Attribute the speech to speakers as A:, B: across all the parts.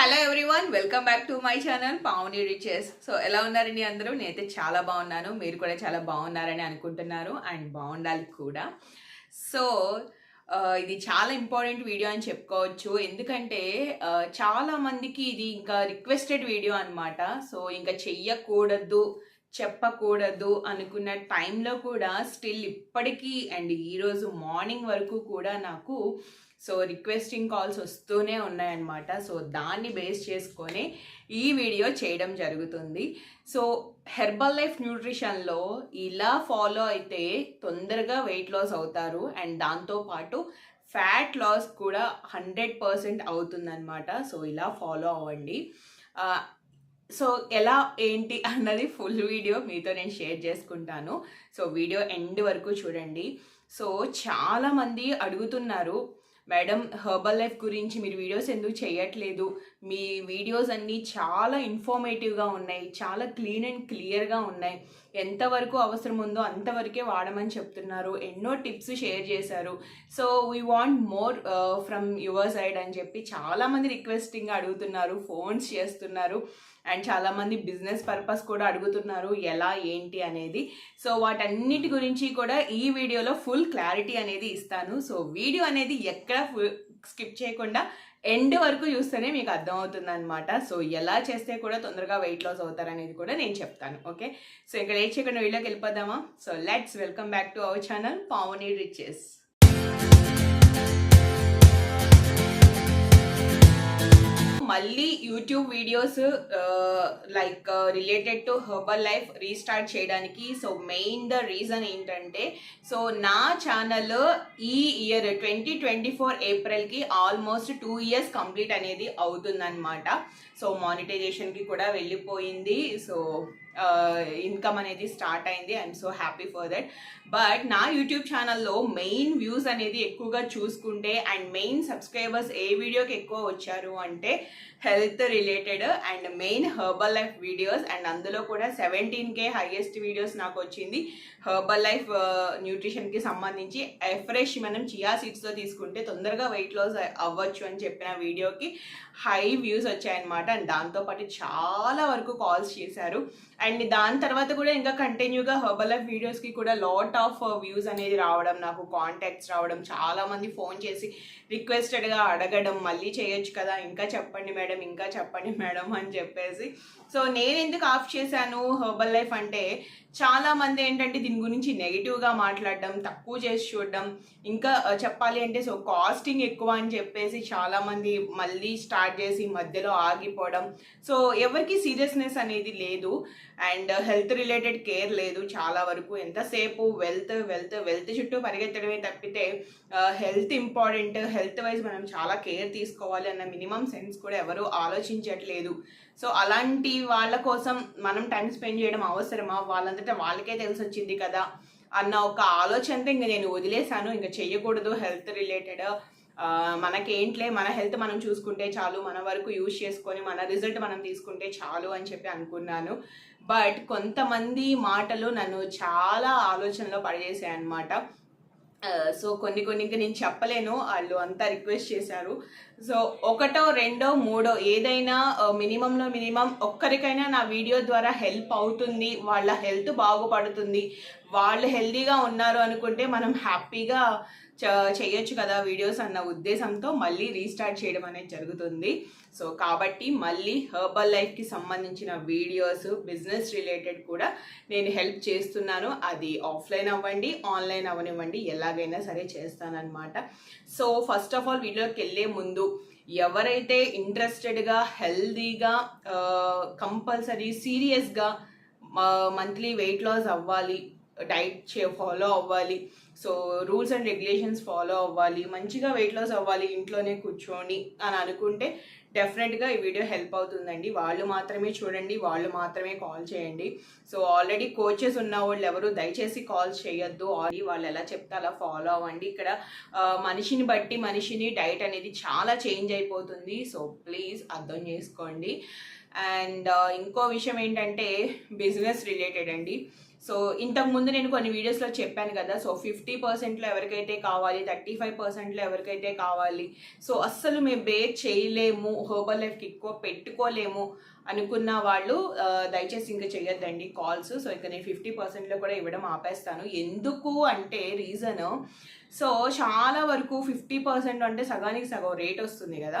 A: Hello everyone welcome back to my channel Pavani Riches so ఎలా ఉన్నారండి అందరూ? నేనైతే చాలా బాగున్నాను. మీరు కూడా చాలా బాగున్నారని అనుకుంటున్నారు అండ్ బాగుండాలి కూడా. సో ఇది చాలా ఇంపార్టెంట్ వీడియో అని చెప్పుకోవచ్చు. ఎందుకంటే చాలా మందికి ఇది ఇంకా రిక్వెస్టెడ్ వీడియో అన్నమాట. సో ఇంకా చెయ్యకూడదు చెప్పకూడదు అనుకున్న టైంలో కూడా స్టిల్ ఇప్పటికీ అండ్ ఈరోజు మార్నింగ్ వరకు కూడా నాకు సో రిక్వెస్టింగ్ కాల్స్ వస్తూనే ఉన్నాయన్నమాట. సో దాన్ని బేస్ చేసుకొని ఈ వీడియో చేయడం జరుగుతుంది. సో హెర్బల్ లైఫ్ న్యూట్రిషన్లో ఇలా ఫాలో అయితే తొందరగా వెయిట్ లాస్ అవుతారు. అండ్ దాంతోపాటు ఫ్యాట్ లాస్ కూడా హండ్రెడ్ పర్సెంట్ అవుతుందన్నమాట. సో ఇలా ఫాలో అవ్వండి. సో ఎలా ఏంటి అన్నది ఫుల్ వీడియో మీతో నేను షేర్ చేసుకుంటాను. సో వీడియో ఎండ్ వరకు చూడండి. సో చాలామంది అడుగుతున్నారు మేడం హర్బల్ లైఫ్ గురించి మీరు వీడియోస్ ఎందుకు చేయట్లేదు? మీ వీడియోస్ అన్నీ చాలా ఇన్ఫర్మేటివ్గా ఉన్నాయి చాలా క్లీన్ అండ్ క్లియర్గా ఉన్నాయి. ఎంతవరకు అవసరం ఉందో అంతవరకే వాడమని చెప్తున్నారు ఎన్నో టిప్స్ షేర్ చేశారు. So we want more from your side అని చెప్పి చాలామంది రిక్వెస్టింగ్ అడుగుతున్నారు ఫోన్స్ చేస్తున్నారు. అండ్ చాలామంది బిజినెస్ పర్పస్ కూడా అడుగుతున్నారు ఎలా ఏంటి అనేది. సో వాటన్నిటి గురించి కూడా ఈ వీడియోలో ఫుల్ క్లారిటీ అనేది ఇస్తాను. సో వీడియో అనేది ఎక్కడ ఫుల్ స్కిప్ చేయకుండా ఎండ్ వరకు చూస్తేనే మీకు అర్థమవుతుంది అనమాట సో ఎలా చేస్తే కూడా తొందరగా వెయిట్ లాస్ అవుతారనేది కూడా నేను చెప్తాను. ఓకే? సో ఇక్కడ ఏ చేయకుండా వీడియోకి వెళ్ళిపోదామా? So let's welcome back to our channel Pavani Riches. మళ్ళీ YouTube videos like related to Herbalife restart చేయడానికి. సో మెయిన్ ద రీజన్ ఏంటంటే సో నా ఛానల్ ఈ ఇయర్ ట్వంటీ ట్వంటీ ఫోర్ ఏప్రిల్కి ఆల్మోస్ట్ టూ ఇయర్స్ కంప్లీట్ అనేది అవుతుందన్నమాట. సో మానిటైజేషన్కి కూడా వెళ్ళిపోయింది. సో ఇన్కమ్ అనేది స్టార్ట్ అయింది. I'm so happy for that but నా యూట్యూబ్ ఛానల్లో మెయిన్ వ్యూస్ అనేది ఎక్కువగా చూసుకుంటే అండ్ మెయిన్ సబ్స్క్రైబర్స్ ఏ వీడియోకి ఎక్కువ వచ్చారు అంటే health related and main Herbalife videos and అందులో కూడా సెవెంటీన్ కే హైయెస్ట్ వీడియోస్ నాకు వచ్చింది. హర్బల్ లైఫ్ న్యూట్రిషన్కి సంబంధించి ఫ్రెష్ మనం చియా సీడ్స్తో తీసుకుంటే తొందరగా వెయిట్ లాస్ అవ్వచ్చు అని చెప్పిన వీడియోకి హై వ్యూస్ వచ్చాయన్నమాట. అండ్ దాంతోపాటు చాలా వరకు కాల్స్ చేశారు. అండ్ దాని తర్వాత కూడా ఇంకా కంటిన్యూగా హర్బల్ లైఫ్ వీడియోస్కి కూడా లాట్ ఆఫ్ వ్యూస్ అనేది రావడం నాకు కాంటాక్ట్స్ రావడం చాలామంది ఫోన్ చేసి రిక్వెస్టెడ్గా అడగడం మళ్ళీ చేయొచ్చు కదా? ఇంకా చెప్పండి మేడం. ఇంకా చెప్పండి మేడం అని చెప్పేసి సో నేను ఎందుకు ఆఫ్ చేశాను హర్బల్ లైఫ్ అంటే చాలా మంది ఏంటంటే దీని గురించి నెగిటివ్గా మాట్లాడడం తక్కువ చేసి చూడడం ఇంకా చెప్పాలి అంటే సో కాస్టింగ్ ఎక్కువ అని చెప్పేసి చాలామంది మళ్ళీ స్టార్ట్ చేసి మధ్యలో ఆగిపోవడం. సో ఎవరికి సీరియస్నెస్ అనేది లేదు అండ్ హెల్త్ రిలేటెడ్ కేర్ లేదు చాలా వరకు. ఎంతసేపు వెల్త్ వెల్త్ వెల్త్ చుట్టూ పరిగెత్తడమే తప్పితే హెల్త్ ఇంపార్టెంట్ హెల్త్ వైజ్ మనం చాలా కేర్ తీసుకోవాలి అన్న మినిమం సెన్స్ కూడా ఎవరు ఆలోచించట్లేదు. సో అలాంటి వాళ్ళ కోసం మనం టైం స్పెండ్ చేయడం అవసరమా? వాళ్ళంతటా వాళ్ళకే తెలిసి వచ్చింది కదా? అన్న ఒక ఆలోచనతో ఇంక నేను వదిలేశాను. ఇంకా చేయకూడదు హెల్త్ రిలేటెడ్. మనకేంట్లే? మన హెల్త్ మనం చూసుకుంటే చాలు. మన వరకు యూజ్ చేసుకొని మన రిజల్ట్ మనం తీసుకుంటే చాలు అని చెప్పి అనుకున్నాను. బట్ కొంతమంది మాటలు నన్ను చాలా ఆలోచనలో పడేసాయి అనమాట సో కొన్ని కొన్ని ఇంకా నేను చెప్పలేను. వాళ్ళు అంతా రిక్వెస్ట్ చేశారు. సో ఒకటో రెండో మూడో ఏదైనా మినిమంలో మినిమం ఒక్కరికైనా నా వీడియో ద్వారా హెల్ప్ అవుతుంది. వాళ్ళ హెల్త్ బాగుపడుతుంది. వాళ్ళు హెల్తీగా ఉన్నారు అనుకుంటే మనం హ్యాపీగా చేయొచ్చు కదా వీడియోస్ అన్న ఉద్దేశంతో మళ్ళీ రీస్టార్ట్ చేయడం అనేది జరుగుతుంది. సో కాబట్టి మళ్ళీ హర్బల్ లైఫ్కి సంబంధించిన వీడియోస్ బిజినెస్ రిలేటెడ్ కూడా నేను హెల్ప్ చేస్తున్నాను. అది ఆఫ్లైన్ అవ్వండి ఆన్లైన్ అవ్వనివ్వండి ఎలాగైనా సరే చేస్తానన్నమాట. సో ఫస్ట్ ఆఫ్ ఆల్ వీడియోకి వెళ్ళే ముందు ఎవరైతే ఇంట్రెస్టెడ్గా హెల్దీగా కంపల్సరీ సీరియస్గా మంత్లీ వెయిట్ లాస్ అవ్వాలి డైట్ చే ఫాలో అవ్వాలి so rules and regulations follow అవ్వాలి మంచిగా వెయిట్ లాస్ అవ్వాలి ఇంట్లోనే కూర్చొని అని అనుకుంటే డెఫినెట్గా ఈ వీడియో హెల్ప్ అవుతుందండి. వాళ్ళు మాత్రమే చూడండి వాళ్ళు మాత్రమే కాల్ చేయండి. సో ఆల్రెడీ కోచెస్ ఉన్న వాళ్ళు ఎవరు దయచేసి కాల్ చేయొద్దు. ఆల్రెడీ వాళ్ళు ఎలా చెప్తే అలా ఫాలో అవ్వండి. ఇక్కడ మనిషిని బట్టి మనిషిని డైట్ అనేది చాలా చేంజ్ అయిపోతుంది. సో ప్లీజ్ అర్థం చేసుకోండి. అండ్ ఇంకో విషయం ఏంటంటే బిజినెస్ రిలేటెడ్ అండి. సో ఇంతకు ముందు నేను కొన్ని వీడియోస్లో చెప్పాను కదా సో ఫిఫ్టీ పర్సెంట్లో ఎవరికైతే కావాలి థర్టీ ఫైవ్ పర్సెంట్లో ఎవరికైతే కావాలి సో అస్సలు మేము బేర్ చేయలేము హోబల్ లైఫ్కి ఎక్కువ పెట్టుకోలేము అనుకున్న వాళ్ళు దయచేసి ఇంకా చేయొద్దండి కాల్స్ సో ఇక నేను ఫిఫ్టీ పర్సెంట్లో కూడా ఇవ్వడం ఆపేస్తాను. ఎందుకు అంటే రీజన్ సో చాలా వరకు ఫిఫ్టీ పర్సెంట్ అంటే సగానికి సగం రేట్ వస్తుంది కదా.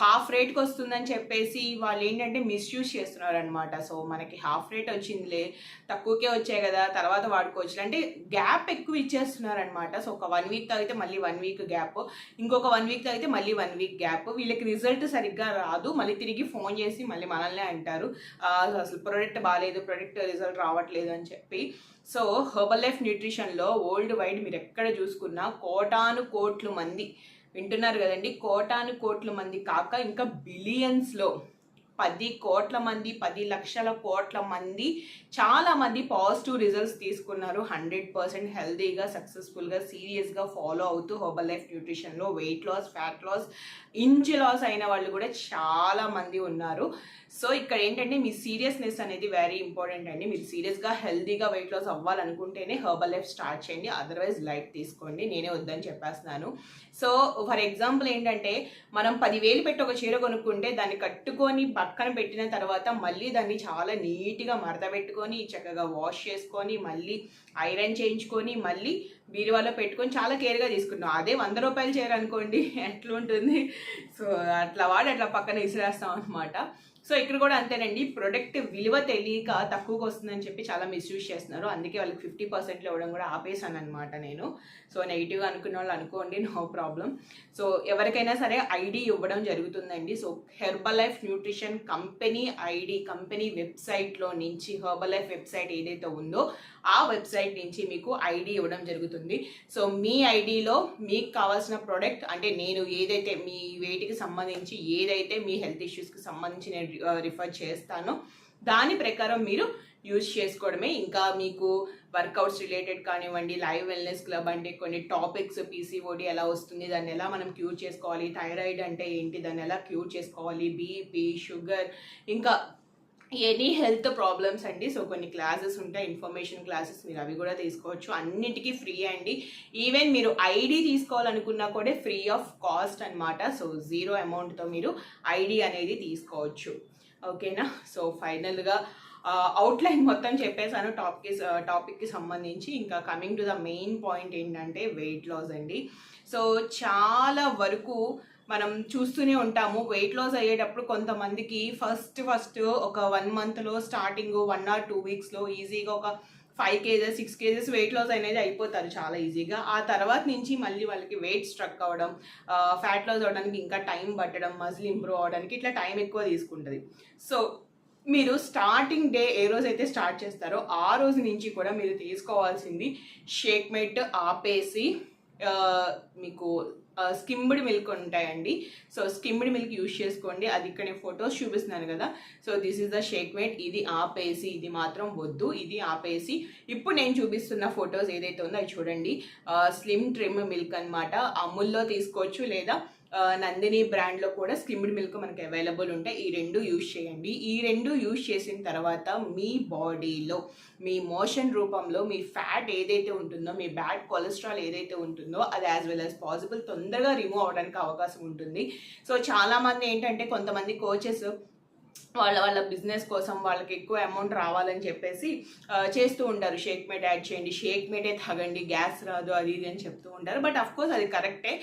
A: హాఫ్ రేట్కి వస్తుందని చెప్పేసి వాళ్ళు ఏంటంటే మిస్యూజ్ చేస్తున్నారు అనమాట సో మనకి హాఫ్ రేట్ వచ్చిందిలే తక్కువకే వచ్చాయి కదా తర్వాత వాడుకోవచ్చు. అంటే గ్యాప్ ఎక్కువ ఇచ్చేస్తున్నారు అనమాట సో ఒక వన్ వీక్ తాగితే మళ్ళీ వన్ వీక్ గ్యాప్ ఇంకొక వన్ వీక్ తాగితే మళ్ళీ వన్ వీక్ గ్యాప్. వీళ్ళకి రిజల్ట్ సరిగ్గా రాదు. మళ్ళీ తిరిగి ఫోన్ చేసి మళ్ళీ మనల్నే అంటారు. అసలు ప్రొడక్ట్ బాగాలేదు ప్రొడక్ట్ రిజల్ట్ రావట్లేదు అని చెప్పి. సో హెర్బల్ లైఫ్ న్యూట్రిషన్లో వరల్డ్ వైడ్ మీరు ఎక్కడ చూసుకున్నా కోటాను కోట్లు మంది వింటున్నారు కదండి. కోటాను కోట్ల మంది కాక ఇంకా బిలియన్స్లో పది కోట్ల మంది పది లక్షల కోట్ల మంది చాలా మంది పాజిటివ్ రిజల్ట్స్ తీసుకున్నారు. హండ్రెడ్ పర్సెంట్ హెల్తీగా సక్సెస్ఫుల్గా సీరియస్గా ఫాలో అవుతూ Herbalife న్యూట్రిషన్లో weight loss fat loss inch loss అయిన వాళ్ళు కూడా చాలా మంది ఉన్నారు. సో ఇక్కడ ఏంటంటే మీ సీరియస్నెస్ అనేది వెరీ ఇంపార్టెంట్ అండి. మీరు సీరియస్గా హెల్తీగా వెయిట్ లాస్ అవ్వాలనుకుంటేనే హెర్బల్ లైఫ్ స్టార్ట్ చేయండి. అదర్వైజ్ లైట్ తీసుకోండి. నేనే వద్దని చెప్పేస్తున్నాను. సో ఫర్ ఎగ్జాంపుల్ ఏంటంటే మనం పదివేలు పెట్టి ఒక చీర కొనుక్కుంటే దాన్ని కట్టుకొని పక్కన పెట్టిన తర్వాత మళ్ళీ దాన్ని చాలా నీట్గా మడతపెట్టుకొని చక్కగా వాష్ చేసుకొని మళ్ళీ ఐరన్ చేయించుకొని మళ్ళీ బీరువాలో పెట్టుకొని చాలా కేర్గా తీసుకున్నాం. అదే వంద రూపాయలు చేయరనుకోండి అనుకోండి ఎట్లుంటుంది? సో అట్లా వాడి అట్లా పక్కన విసిరేస్తాం అనమాట సో ఇక్కడ కూడా అంతేనండి ప్రొడక్ట్ విలువ తెలియక తక్కువకి వస్తుందని చెప్పి చాలా మిస్యూజ్ చేస్తున్నారు. అందుకే వాళ్ళకి ఫిఫ్టీ పర్సెంట్లో ఇవ్వడం కూడా ఆపేసాను అనమాట నేను. సో నెగిటివ్గా అనుకున్న వాళ్ళు అనుకోండి నో ప్రాబ్లం సో ఎవరికైనా సరే ఐడి ఇవ్వడం జరుగుతుందండి. So Herbalife nutrition company ID company వెబ్సైట్లో నుంచి హెర్బల్ లైఫ్ వెబ్సైట్ ఏదైతే ఉందో ఆ వెబ్సైట్ నుంచి మీకు ఐడి ఇవ్వడం జరుగుతుంది. సో మీ ఐడిలో మీకు కావాల్సిన ప్రోడక్ట్ అంటే నేను ఏదైతే మీ వెయిట్కి సంబంధించి ఏదైతే మీ హెల్త్ ఇష్యూస్కి సంబంధించి నేను రిఫర్ చేస్తానో దాని ప్రకారం మీరు యూజ్ చేసుకోవడమే. ఇంకా మీకు వర్కౌట్స్ రిలేటెడ్ కానివ్వండి లైవ్ వెల్నెస్ క్లబ్ అంటే కొన్ని టాపిక్స్ పీసీఓడి ఎలా వస్తుంది దాన్ని ఎలా మనం క్యూర్ చేసుకోవాలి థైరాయిడ్ అంటే ఏంటి దాన్ని ఎలా క్యూర్ చేసుకోవాలి బీపీ షుగర్ ఇంకా ఎనీ హెల్త్ ప్రాబ్లమ్స్ అండి. సో కొన్ని క్లాసెస్ ఉంటాయి ఇన్ఫర్మేషన్ క్లాసెస్ మీరు అవి కూడా తీసుకోవచ్చు. అన్నిటికీ ఫ్రీ అండి. ఈవెన్ మీరు ఐడి తీసుకోవాలనుకున్నా కూడా ఫ్రీ ఆఫ్ కాస్ట్ అనమాట సో జీరో అమౌంట్తో మీరు ఐడి అనేది తీసుకోవచ్చు. ఓకేనా? సో ఫైనల్గా అవుట్లైన్ మొత్తం చెప్పేశాను టాప్కి టాపిక్కి సంబంధించి. ఇంకా coming to the main point ఏంటంటే వెయిట్ లాస్ అండి. సో చాలా వరకు మనం చూస్తూనే ఉంటాము. వెయిట్ లాస్ అయ్యేటప్పుడు కొంతమందికి ఫస్ట్ ఫస్ట్ ఒక వన్ మంత్లో స్టార్టింగ్ వన్ ఆర్ టూ వీక్స్లో ఈజీగా ఒక five kgs six kgs weight loss అనేది అయిపోతారు చాలా ఈజీగా ఆ తర్వాత నుంచి మళ్ళీ వాళ్ళకి వెయిట్ స్ట్రక్ అవ్వడం ఫ్యాట్ లాస్ అవ్వడానికి ఇంకా టైం పట్టడం మజిల్ ఇంప్రూవ్ అవ్వడానికి ఇట్లా టైం ఎక్కువ తీసుకుంటుంది. సో మీరు స్టార్టింగ్ డే ఏ రోజు అయితే స్టార్ట్ చేస్తారో ఆ రోజు నుంచి కూడా మీరు తీసుకోవాల్సింది షేక్ మెట్ ఆపేసి మీకు స్కిమ్డ్ మిల్క్ ఉంటాయండి. సో స్కిమ్డ్ మిల్క్ యూజ్ చేసుకోండి. అది ఇక్కడ నేను ఫొటోస్ చూపిస్తున్నాను కదా. So this is the shake mate ఇది ఆపేసి ఇది మాత్రం వద్దు. ఇది ఆపేసి. ఇప్పుడు నేను చూపిస్తున్న ఫొటోస్ ఏదైతే ఉందో అది చూడండి. స్లిమ్ ట్రిమ్ మిల్క్ అన్నమాట. అమూల్లో తీసుకోవచ్చు లేదా నందిని బ్రాండ్లో కూడా స్కిమ్డ్ మిల్క్ మనకి అవైలబుల్ ఉంటాయి. ఈ రెండు యూజ్ చేయండి. ఈ రెండు యూజ్ చేసిన తర్వాత మీ బాడీలో మీ మోషన్ రూపంలో మీ ఫ్యాట్ ఏదైతే ఉంటుందో మీ బ్యాడ్ కొలెస్ట్రాల్ ఏదైతే ఉంటుందో అది యాజ్ వెల్ యాజ్ పాసిబుల్ తొందరగా రిమూవ్ అవడానికి అవకాశం ఉంటుంది. సో చాలామంది ఏంటంటే కొంతమంది కోచెస్ వాళ్ళ వాళ్ళ బిజినెస్ కోసం వాళ్ళకి ఎక్కువ అమౌంట్ రావాలని చెప్పేసి చేస్తూ ఉంటారు. షేక్ మేట్ యాడ్ చేయండి షేక్ మేటే తాగండి గ్యాస్ రాదు అది ఇది అని చెప్తూ ఉంటారు. బట్ అఫ్ కోర్స్ అది కరెక్టే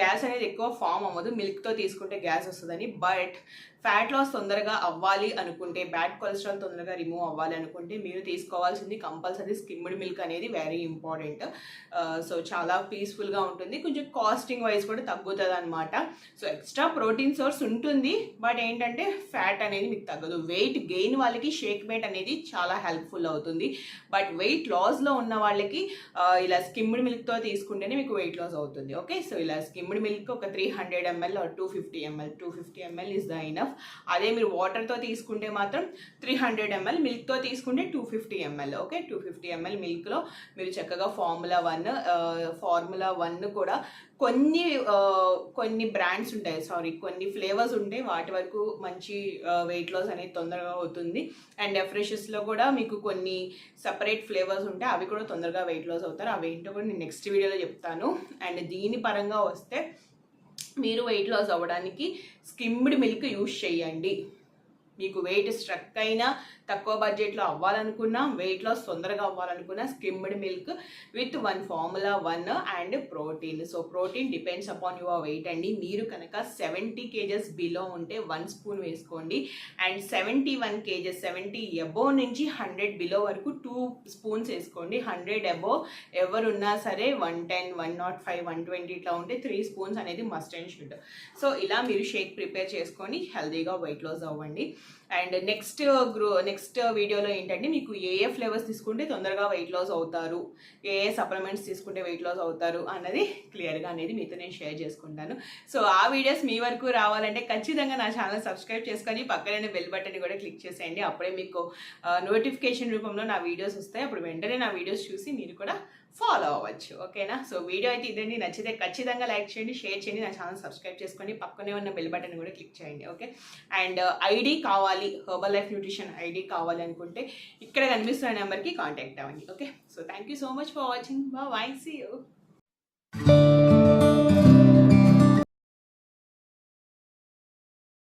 A: గ్యాస్ అనేది ఎక్కువ ఫామ్ అవ్వదు. మిల్క్తో తీసుకుంటే గ్యాస్ వస్తుందని. బట్ ఫ్యాట్ లాస్ తొందరగా అవ్వాలి అనుకుంటే బ్యాడ్ కొలెస్ట్రాల్ తొందరగా రిమూవ్ అవ్వాలి అనుకుంటే మీరు తీసుకోవాల్సింది కంపల్సరీ స్కిమ్డ్ మిల్క్ అనేది వెరీ ఇంపార్టెంట్. సో చాలా పీస్ఫుల్గా ఉంటుంది. కొంచెం కాస్టింగ్ వైజ్ కూడా తగ్గుతుంది అనమాట సో ఎక్స్ట్రా ప్రోటీన్ సోర్స్ ఉంటుంది బట్ ఏంటంటే ఫ్యాట్ అనేది మీకు తగ్గదు. వెయిట్ గెయిన్ వాళ్ళకి షేక్ మేట్ అనేది చాలా హెల్ప్ఫుల్ అవుతుంది. బట్ వెయిట్ లాస్లో ఉన్న వాళ్ళకి ఇలా స్కిమ్డ్ మిల్క్తో తీసుకుంటేనే మీకు వెయిట్ లాస్ అవుతుంది. ఓకే సో ఇలా స్కిమ్డ్ మిల్క్ ఒక three hundred ml two fifty ml two fifty ml is the enough అదే మీరు వాటర్తో తీసుకుంటే మాత్రం త్రీ హండ్రెడ్ ఎంఎల్ మిల్క్తో తీసుకుంటే two fifty ml okay two fifty ml మిల్క్లో మీరు చక్కగా ఫార్ములా వన్ ఫార్ములా వన్ కూడా కొన్ని కొన్ని బ్రాండ్స్ ఉంటాయి సారీ కొన్ని ఫ్లేవర్స్ ఉంటాయి వాటి వరకు మంచి వెయిట్ లాస్ అనేది తొందరగా అవుతుంది. అండ్ ఫ్రెషెస్లో కూడా మీకు కొన్ని సపరేట్ ఫ్లేవర్స్ ఉంటాయి అవి కూడా తొందరగా వెయిట్ లాస్ అవుతారు. అవి ఏంటో కూడా నేను నెక్స్ట్ వీడియోలో చెప్తాను. అండ్ దీని పరంగా వస్తే మీరు వెయిట్ లాస్ అవ్వడానికి స్కిమ్డ్ మిల్క్ యూస్ చేయండి. మీకు వెయిట్ స్ట్రక్ అయినా తక్కువ బడ్జెట్లో అవ్వాలనుకున్నా వెయిట్ లాస్ తొందరగా అవ్వాలనుకున్నా. Skimmed milk with one formula one and protein so protein depends upon your weight అండి. మీరు కనుక సెవెంటీ కేజెస్ బిలో ఉంటే వన్ స్పూన్ వేసుకోండి. And seventy one kgs seventy above నుంచి హండ్రెడ్ బిలో వరకు టూ స్పూన్స్ వేసుకోండి. Hundred above ఎవరున్నా సరే one ten one nought five one twenty ఇట్లా ఉంటే త్రీ స్పూన్స్ అనేది మస్ట్ అండ్ షుడ్ సో ఇలా మీరు షేక్ ప్రిపేర్ చేసుకొని హెల్దీగా వెయిట్ లాస్ అవ్వండి. అండ్ నెక్స్ట్ గ్రూ నెక్స్ట్ వీడియోలో ఏంటంటే మీకు ఏ ఏ ఫ్లేవర్స్ తీసుకుంటే తొందరగా వెయిట్ లాస్ అవుతారు ఏ ఏ సప్లిమెంట్స్ తీసుకుంటే వెయిట్ లాస్ అవుతారు అన్నది క్లియర్గా అనేది మీతో నేను షేర్ చేసుకుంటాను. సో ఆ వీడియోస్ మీ వరకు రావాలంటే ఖచ్చితంగా నా ఛానల్ సబ్స్క్రైబ్ చేసుకొని పక్కనే బెల్ బటన్ కూడా క్లిక్ చేసేయండి. అప్పుడే మీకు నోటిఫికేషన్ రూపంలో నా వీడియోస్ వస్తాయి. అప్పుడు వెంటనే నా వీడియోస్ చూసి మీరు కూడా ఫాలో అవ్వచ్చు ఓకేనా? సో వీడియో అయితే ఇదండి. నచ్చితే ఖచ్చితంగా లైక్ చేయండి షేర్ చేయండి నా ఛానల్ సబ్స్క్రైబ్ చేసుకోండి. పక్కనే ఉన్న బెల్ బటన్ కూడా క్లిక్ చేయండి ఓకే? అండ్ uh, ఐడి కావాలి హర్బల్ లైఫ్ న్యూట్రిషన్ ఐడి కావాలి అనుకుంటే ఇక్కడ కనిపిస్తున్న నెంబర్కి కాంటాక్ట్ అవ్వండి okay? So thank you so much for watching. Bye see you.